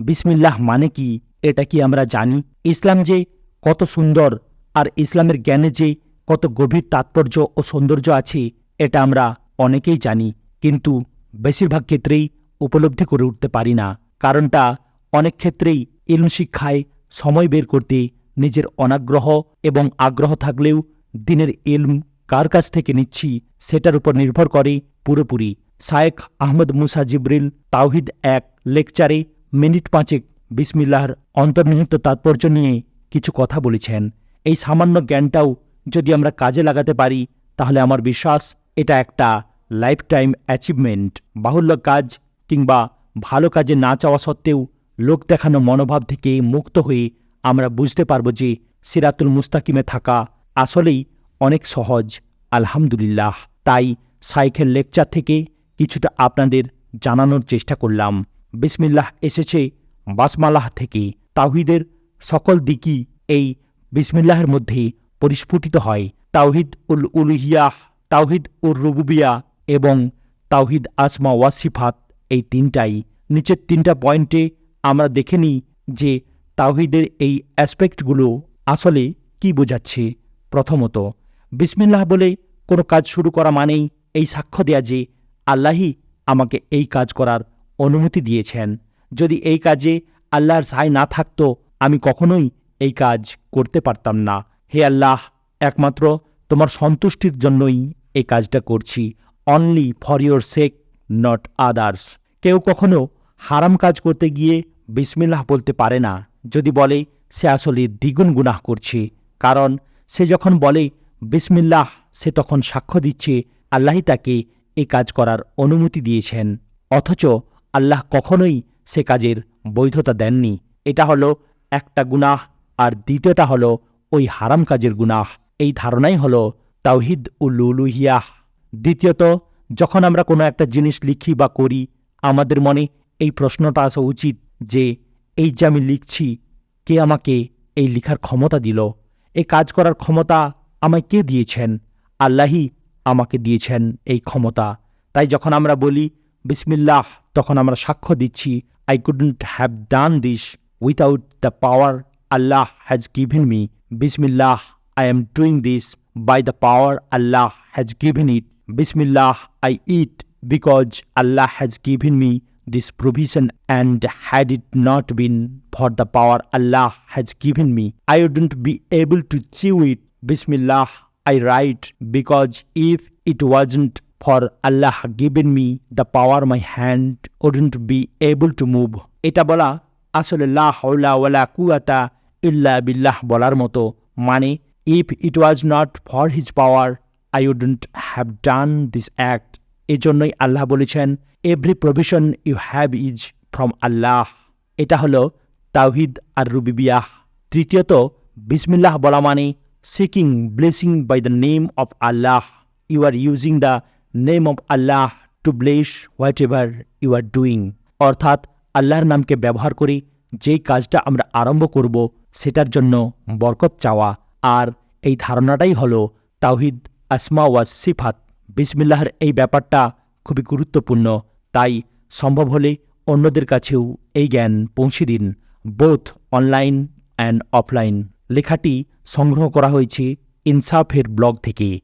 বিসমিল্লাহ মানে কি? এটা কি আমরা জানি? ইসলাম যে কত সুন্দর আর ইসলামের জ্ঞানে যে কত গভীর তাৎপর্য ও সৌন্দর্য আছে, এটা আমরা অনেকেই জানি, কিন্তু বেশিরভাগ ক্ষেত্রেই উপলব্ধি করে উঠতে পারি না। কারণটা অনেক ক্ষেত্রেই ইলম শিক্ষায় সময় বের করতে নিজের অনাগ্রহ এবং আগ্রহ থাকলেও দিনের ইলম কার কাছ থেকে নিচ্ছি সেটার উপর নির্ভর করে পুরোপুরি। শায়েখ আহমদ মুসা জিব্রিল তাওহিদ এক লেকচারে মিনিট পাঁচেক বিসমিল্লাহর অন্তর্নিহিত তাৎপর্য নিয়ে কিছু কথা বলেছেন। এই সামান্য জ্ঞানটাও যদি আমরা কাজে লাগাতে পারি, তাহলে আমার বিশ্বাস এটা একটা লাইফ টাইম অ্যাচিভমেন্ট বাহুল্য কাজ কিংবা ভালো কাজে না চাওয়া সত্ত্বেও লোক দেখানো মনোভাব থেকে মুক্ত হয়ে আমরা বুঝতে পারব যে সিরাতুল মুস্তাকিমে থাকা আসলেই অনেক সহজ। আলহামদুলিল্লাহ। তাই সাইকেল লেকচার থেকে কিছুটা আপনাদের জানানোর চেষ্টা করলাম। বিসমিল্লাহ এসেছে, বাসমালাহ থেকে তাওহিদের সকল দিকই এই বিসমিল্লাহের মধ্যে পরিস্ফুটিত হয়। তাওহিদ উল উলুহিয়াহ, তাওহিদ উল রুবুবিয়া এবং তাওহিদ আসমা ওয়াসিফাত এই তিনটাই। নিচের তিনটা পয়েন্টে আমরা দেখে নিই যে তাওহিদের এই অ্যাসপেক্টগুলো আসলে কি বোঝাচ্ছে। প্রথমত, বিসমিল্লাহ বলে কোনো কাজ শুরু করা মানেই এই সাক্ষ্য দেয়া যে আল্লাহি আমাকে এই কাজ করার অনুমতি দিয়েছেন, যদি এই কাজে আল্লাহর সায় না থাকতো, আমি কখনোই এই কাজ করতে পারতাম না। হে আল্লাহ, একমাত্র তোমার সন্তুষ্টির জন্যই এই কাজটা করছি। Only for your sake not others কেউ কখনো হারাম কাজ করতে গিয়ে বিসমিল্লাহ বলতে পারে না, যদি বলে, সে আসলে দ্বিগুণ গুনাহ করছে। কারণ সে যখন বলে, বিসমিল্লাহ, সে তখন সাক্ষ্য দিচ্ছে, আল্লাহই তাকে এই কাজ করার অনুমতি দিয়েছেন। অথচ আল্লাহ কখনোই সে কাজের বৈধতা দেননি। এটা হলো একটা গুনাহ, আর দ্বিতীয়টা হলো ওই হারাম কাজের গুনাহ। এই ধারণাই হলো তাওহিদ উল্লুলুহিয়াহ দ্বিতীয়ত, যখন আমরা কোনো একটা জিনিস লিখি বা করি, আমাদের মনে এই প্রশ্নটা আসা উচিত যে, এই যে আমি লিখছি, কে আমাকে এই লিখার ক্ষমতা দিল? এই কাজ করার ক্ষমতা আমায় কে দিয়েছেন? আল্লাহি আমাকে দিয়েছেন এই ক্ষমতা। তাই যখন আমরা বলি বিসমিল্লাহ তখন আমরা সাক্ষ্য দিচ্ছি I couldn't have done this without the power Allah has given me বিসমিল্লাহ I am doing this by the power Allah has given it বিসমিল্লাহ I it because Allah has given me this provision and had it not been for the power Allah has given me, I wouldn't be able to chew it. Bismillah, I write because if it wasn't for Allah given me the power my hand wouldn't be able to move এটা বলা আসলে লা কুয়াতা ইল্লা বিল্লাহ বলার মতো। মানে if it was not for his power I wouldn't have done this act এজন্যই আল্লাহ বলেছেন every provision you have is from Allah এটা হলো তাওহিদ আর রুবিবিয়াহ। তৃতীয়ত, বিসমিল্লাহ বলা মানে seeking blessing by the name of Allah you are using the name of Allah to bless whatever you are doing অর্থাৎ আল্লাহর নামকে ব্যবহার করে যেই কাজটা আমরা আরম্ভ করব, সেটার জন্য বরকত চাওয়া। আর এই ধারণাটাই হলো তাওহিদ, আসমা ওয়াজ সিফাত। বিসমিল্লাহর এই ব্যাপারটা খুবই গুরুত্বপূর্ণ। তাই সম্ভব হলে অন্যদের কাছেও এই জ্ঞান পৌঁছে দিন বোথ অনলাইন অ্যান্ড অফলাইন লেখাটি সংগ্রহ করা হয়েছে ইনসাফের ব্লগ থেকে।